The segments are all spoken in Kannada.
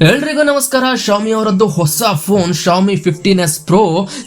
ಎಲ್ರಿಗೂ ನಮಸ್ಕಾರ. ಶಾಮಿ ಅವರದ್ದು ಹೊಸ phone Xiaomi fifteen S pro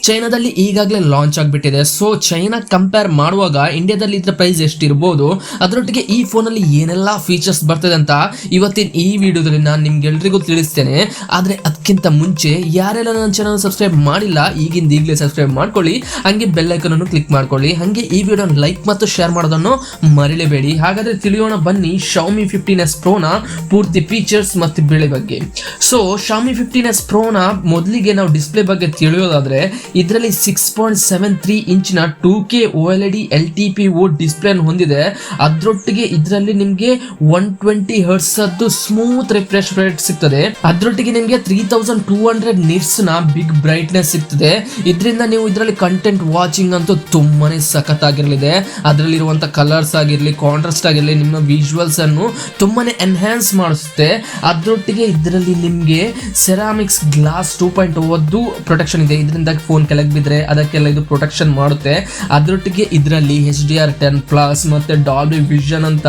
ಚೈನಾದಲ್ಲಿ ಈಗಾಗಲೇ ಲಾಂಚ್ ಆಗಿಬಿಟ್ಟಿದೆ. ಸೊ ಚೈನಾ ಕಂಪೇರ್ ಮಾಡುವಾಗ ಇಂಡಿಯಾದಲ್ಲಿ ಇದ್ರ ಪ್ರೈಸ್ ಎಷ್ಟಿರ್ಬೋದು? ಅದರೊಟ್ಟಿಗೆ ಈ ಫೋನಲ್ಲಿ ಏನೆಲ್ಲ ಫೀಚರ್ಸ್ ಬರ್ತದೆ ಅಂತ ಇವತ್ತಿನ ಈ ವಿಡಿಯೋದಲ್ಲಿ ನಾನು ನಿಮ್ಗೆಲ್ರಿಗೂ ತಿಳಿಸ್ತೇನೆ. ಆದರೆ ಅದಕ್ಕಿಂತ ಮುಂಚೆ ಯಾರೆಲ್ಲ ನನ್ನ ಚಾನಲ್ ಸಬ್ಸ್ಕ್ರೈಬ್ ಮಾಡಿಲ್ಲ, ಈಗಿಂದ ಈಗಲೇ ಸಬ್ಸ್ಕ್ರೈಬ್ ಮಾಡ್ಕೊಳ್ಳಿ. ಹಾಗೆ ಬೆಲ್ ಐಕನ್ ಅನ್ನು ಕ್ಲಿಕ್ ಮಾಡ್ಕೊಳ್ಳಿ. ಹಾಗೆ ಈ ವಿಡಿಯೋನ ಲೈಕ್ ಮತ್ತು ಶೇರ್ ಮಾಡೋದನ್ನು ಮರಿಲೇಬೇಡಿ. ಹಾಗಾದರೆ ತಿಳಿಯೋಣ ಬನ್ನಿ ಶಾಮಿ ಫಿಫ್ಟೀನ್ ಎಸ್ ಪ್ರೋನ ಪೂರ್ತಿ ಫೀಚರ್ಸ್ ಮತ್ತು ಬೆಳೆ ಬಗ್ಗೆ. ಸೊ ಶಾಮಿ ಫಿಫ್ಟೀನ್ ಎಸ್ ಪ್ರೋನ ಮೊದಲಿಗೆ ನಾವು ಡಿಸ್ಪ್ಲೇ ಬಗ್ಗೆ ತಿಳಿಯೋದಾದ್ರೆ, ಇದರಲ್ಲಿ ಸಿಕ್ಸ್ ಪಾಯಿಂಟ್ ಸೆವೆನ್ ತ್ರೀ ಇಂಚಿನ two K O L E D L T P O display ಹೊಂದಿದೆ. ಅದರೊಟ್ಟಿಗೆ ಇದರಲ್ಲಿ ನಿಮಗೆ ಒನ್ ಟ್ವೆಂಟಿ ಹರ್ಟ್ಸ್ ಅದು ಸ್ಮೂತ್ ರಿಫ್ರೆಶ್ ರೇಟ್ ಸಿಗ್ತದೆ. ಅದರೊಟ್ಟಿಗೆ ನಿಮಗೆ ತ್ರೀ ತೌಸಂಡ್ ಟೂ ಹಂಡ್ರೆಡ್ ನಿಟ್ಸ್ನ ಬಿಗ್ ಬ್ರೈಟ್ನೆಸ್ ಸಿಗ್ತದೆ. ಇದರಿಂದ ನೀವು ಇದರಲ್ಲಿ ಕಂಟೆಂಟ್ ವಾಚಿಂಗ್ ಅಂತೂ ತುಂಬಾನೇ ಸಖತ್ತಾಗಿರಲಿದೆ. ಅದರಲ್ಲಿರುವಂತ ಕಲರ್ಸ್ ಆಗಿರಲಿ ಕಾಂಟ್ರಾಸ್ಟ್ ಆಗಿರಲಿ, ನಿಮ್ಮ ವಿಜುವಲ್ಸ್ ಅನ್ನು ತುಂಬಾನೇ ಎನ್ಹ್ಯಾನ್ಸ್ ಮಾಡಿಸುತ್ತೆ ಅದರೊಟ್ಟಿಗೆ ಇದರಲ್ಲಿ ನಿಮಗೆ ಸೆರಾಮಿಕ್ಸ್ ಗ್ಲಾಸ್ ಟೂ ಪಾಯಿಂಟ್ ಓದ್ದು ಪ್ರೊಟೆಕ್ಷನ್ ಇದೆ. ಇದರಿಂದ ಫೋನ್ ಕೆಳಗೆ ಬಿದ್ದರೆ ಅದಕ್ಕೆಲ್ಲ ಇದು ಪ್ರೊಟೆಕ್ಷನ್ ಮಾಡುತ್ತೆ. ಅದರೊಟ್ಟಿಗೆ ಇದರಲ್ಲಿ H D R ten plus ಮತ್ತೆ ಡಾಲ್ಬಿ ವಿಷನ್ ಅಂತ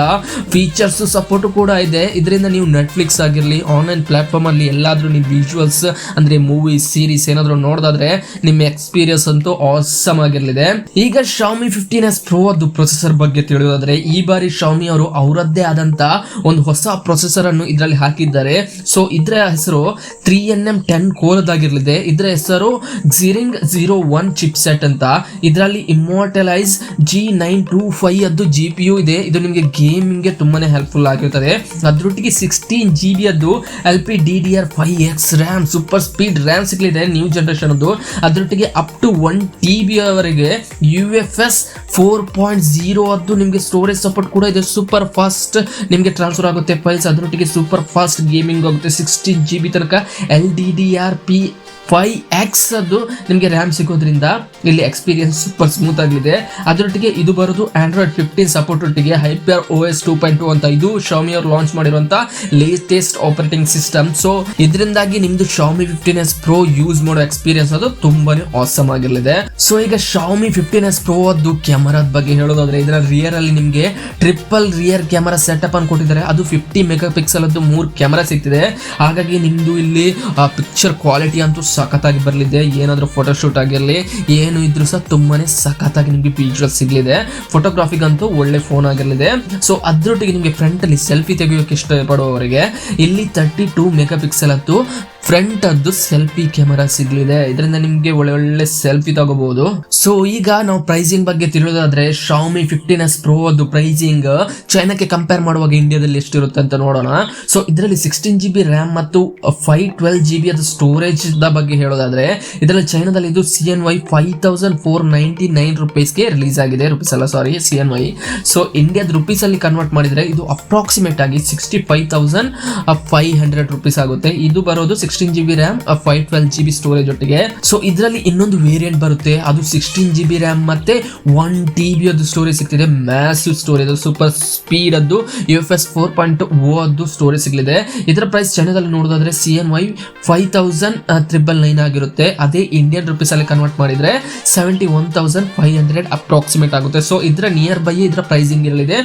ಫೀಚರ್ಸ್ ಸಪೋರ್ಟ್ ಕೂಡ ಇದೆ. ಇದರಿಂದ ನೀವು ನೆಟ್ಫ್ಲಿಕ್ಸ್ ಆಗಿರಲಿ ಆನ್ಲೈನ್ ಪ್ಲಾಟ್ಫಾರ್ಮ್ ಅಲ್ಲಿ ಎಲ್ಲಾದ್ರೂ ನೀವು ವಿಜುವಲ್ಸ್ ಅಂದ್ರೆ ಮೂವಿ ಸೀರೀಸ್ ಏನಾದರೂ ನೋಡೋದಾದ್ರೆ ನಿಮ್ಮ ಎಕ್ಸ್ಪೀರಿಯನ್ಸ್ ಅಂತೂ ಆಸಮ್ ಆಗಿರಲಿದೆ. ಈಗ ಶಾಮಿ ಫಿಫ್ಟೀನ್ ಎಸ್ ಪ್ರೋ ಅದು ಪ್ರೊಸೆಸರ್ ಬಗ್ಗೆ ತಿಳಿಯೋದಾದ್ರೆ, ಈ ಬಾರಿ ಶಾಮಿ ಅವರು ಅವರದ್ದೇ ಆದಂತ ಒಂದು ಹೊಸ ಪ್ರೊಸೆಸರ್ ಅನ್ನು ಇದರಲ್ಲಿ ಹಾಕಿದ್ದಾರೆ. ಸೊ ಇದರ ಹೆಸರು ತ್ರೀ ಎನ್ ಎಂ ಟೆನ್ ಕೋಲದಾಗಿರಲಿದೆ. ಇದರ ಹೆಸರು Xring zero one chip set ಅಂತ. ಇದರಲ್ಲಿ Immortalis G nine two five ಅದು ಜಿ ಪಿ ಯು ಇದೆ. ಇದು ನಿಮಗೆ ಗೇಮಿಂಗ್ಗೆ ತುಂಬಾನೇ ಹೆಲ್ಪ್ಫುಲ್ ಆಗಿರ್ತದೆ. ಅದರೊಟ್ಟಿಗೆ ಸಿಕ್ಸ್ಟೀನ್ ಜಿ ಬಿ ಅದು L P D D R five X RAM super speed RAM ಸಿಗಲಿದೆ ನ್ಯೂ ಜನರೇಷನ್ ಅದು ಅದರೊಟ್ಟಿಗೆ up to one T B ಅವರೆಗೆ U F S four point zero ಅದು ನಿಮಗೆ ಸ್ಟೋರೇಜ್ ಸಪೋರ್ಟ್ ಕೂಡ ಇದೆ. ಸೂಪರ್ ಫಾಸ್ಟ್ ನಿಮಗೆ ಟ್ರಾನ್ಸ್ಫರ್ ಆಗುತ್ತೆ ಫೈಲ್ಸ್ ಅದರೊಟ್ಟಿಗೆ ಸೂಪರ್ ಫಾಸ್ಟ್ ಗೇಮಿಂಗ್ ಆಗುತ್ತೆ. ಸಿಕ್ಸ್ಟೀನ್ ಜಿ ಬಿ ತನಕ L D D R P five X ಅದು ನಿಮಗೆ ರ್ಯಾಮ್ ಸಿಗೋದ್ರಿಂದ ಇಲ್ಲಿ ಎಕ್ಸ್ಪೀರಿಯನ್ಸ್ ಸೂಪರ್ ಸ್ಮೂತ್ ಆಗಿದೆ. ಅದರೊಟ್ಟಿಗೆ ಇದು ಬರೋದು ಆಂಡ್ರಾಯ್ಡ್ ಫಿಫ್ಟೀನ್ ಸಪೋರ್ಟ್ ಒಟ್ಟಿಗೆ hyper O S two point two ಅಂತ ಇದು ಶಾಮಿ ಅವರು ಲಾಂಚ್ ಮಾಡಿರುವಂತ ಲೇಟೆಸ್ಟ್ ಆಪರೇಟಿಂಗ್ ಸಿಸ್ಟಮ್ ಸೊ ಇದರಿಂದಾಗಿ ನಿಮ್ದು Xiaomi fifteen S pro use ಮಾಡೋ ಎಕ್ಸ್ಪೀರಿಯನ್ಸ್ ಅದು ತುಂಬಾನೇ ಆಸಮ್ ಆಗಿರಲಿದೆ. ಸೊ ಈಗ ಶಾಮಿ ಫಿಫ್ಟೀನ್ ಎಸ್ ಪ್ರೋ ಅದು ಕ್ಯಾಮರಾದ ಬಗ್ಗೆ ಹೇಳೋದಾದ್ರೆ ಇದರ ರಿಯರ್ ಅಲ್ಲಿ ನಿಮಗೆ ಟ್ರಿಪಲ್ ರಿಯರ್ ಕ್ಯಾಮರಾ ಸೆಟಪ್ ಅನ್ನು ಕೊಟ್ಟಿದ್ದಾರೆ. ಅದು ಫಿಫ್ಟಿ ಮೆಗಾ ಪಿಕ್ಸೆಲ್ ಅದು ಮೂರು ಕ್ಯಾಮರಾ ಸಿಗ್ತಿದೆ. ಹಾಗಾಗಿ ನಿಮ್ದು ಇಲ್ಲಿ ಪಿಕ್ಚರ್ ಕ್ವಾಲಿಟಿ ಅಂತೂ ಸಖತ್ತಾಗಿ ಬರಲಿದೆ. ಏನಾದರೂ ಫೋಟೋಶೂಟ್ ಆಗಿರಲಿ, ಏನು ಇದ್ರೂ ಸಹ ತುಂಬಾನೇ ಸಖತ್ತಾಗಿ ನಿಮಗೆ ವಿಜುವಲ್ ಸಿಗಲಿದೆ. ಫೋಟೋಗ್ರಾಫಿಗಂತೂ ಒಳ್ಳೆ ಫೋನ್ ಆಗಿರಲಿದೆ. ಸೊ ಅದರೊಟ್ಟಿಗೆ ನಿಮಗೆ ಫ್ರಂಟಲ್ಲಿ ಸೆಲ್ಫಿ ತೆಗೆಯೋಕೆ ಇಷ್ಟಪಡುವವರಿಗೆ ಇಲ್ಲಿ ತರ್ಟಿ ಟೂ ಮೆಗಾ ಪಿಕ್ಸೆಲ್ ಅಂತೂ ಫ್ರಂಟ್ ಅದು ಸೆಲ್ಫಿ ಕ್ಯಾಮರಾ ಸಿಗ್ಲಿದೆ. ಇದರಿಂದ ನಿಮಗೆ ಒಳ್ಳೆ ಒಳ್ಳೆ ಸೆಲ್ಫಿ ತಗೋಬಹುದು ಸೊ ಈಗ ನಾವು ಪ್ರೈಸಿಂಗ್ ಬಗ್ಗೆ ತಿಳಿಯೋದಾದ್ರೆ ಶಾಮಿ ಫಿಫ್ಟೀನ್ ಎಸ್ ಪ್ರೋ ಅದು ಪ್ರೈಸಿಂಗ್ ಚೈನಾಕ್ಕೆ ಕಂಪೇರ್ ಮಾಡುವಾಗ ಇಂಡಿಯಾದಲ್ಲಿ ಎಷ್ಟಿರುತ್ತೆ ಅಂತ ನೋಡೋಣ. ಸೊ ಇದರಲ್ಲಿ ಸಿಕ್ಸ್ಟೀನ್ ಜಿ ಬಿ ರ್ಯಾಮ್ ಮತ್ತು ಫೈವ್ ಟ್ವೆಲ್ ಜಿ ಬಿ ಅದು ಸ್ಟೋರೇಜ್ ಬಗ್ಗೆ ಹೇಳೋದಾದ್ರೆ, ಇದರಲ್ಲಿ ಚೈನಾದಲ್ಲಿ ಇದು C N Y five thousand four ninety nine ರುಪೀಸ್ಗೆ release ಆಗಿದೆ. ರುಪೀಸ್ ಅಲ್ಲ sorry C N Y so ಇಂಡಿಯಾದ ರುಪೀಸ್ ಅಲ್ಲಿ ಕನ್ವರ್ಟ್ ಮಾಡಿದ್ರೆ ಇದು ಅಪ್ರಾಕ್ಸಿಮೇಟ್ ಆಗಿ sixty five thousand five hundred rupees ಆಗುತ್ತೆ. ಇದು ಬರೋದು sixteen G B RAM five twelve G B storage ಒಟ್ಟಿಗೆ. ಸೊ ಇದರಲ್ಲಿ ಇನ್ನೊಂದು ವೇರಿಯಂಟ್ ಬರುತ್ತೆ. ಅದು ಸಿಕ್ಸ್ಟೀನ್ ಜಿ ಬಿ ರ್ಯಾಮ್ ಮತ್ತೆ ಒನ್ ಟಿ ಬಿ ಅದು ಸ್ಟೋರೇಜ್ ಸಿಗ್ತಿದೆ. ಮ್ಯಾಸಿವ್ ಸ್ಟೋರೇಜ್ ಸೂಪರ್ ಸ್ಪೀಡ್ ಅದು U F S four point O ಅದು ಸ್ಟೋರೇಜ್ ಸಿಗಲಿದೆ. ಇದರ ಪ್ರೈಸ್ ಚೈನಾದಲ್ಲಿ ನೋಡೋದಾದ್ರೆ C N Y five thousand triple nine ಆಗಿರುತ್ತೆ. ಅದೇ ಇಂಡಿಯನ್ ರುಪೀಸ್ ಅಲ್ಲಿ ಕನ್ವರ್ಟ್ ಮಾಡಿದ್ರೆ seventy one thousand five hundred approximate ಆಗುತ್ತೆ. ಸೊ ಇದರ ನಿಯರ್ ಬೈ ಇದರ ಪ್ರೈಸಿಂಗ್ ಇರಲಿದೆ.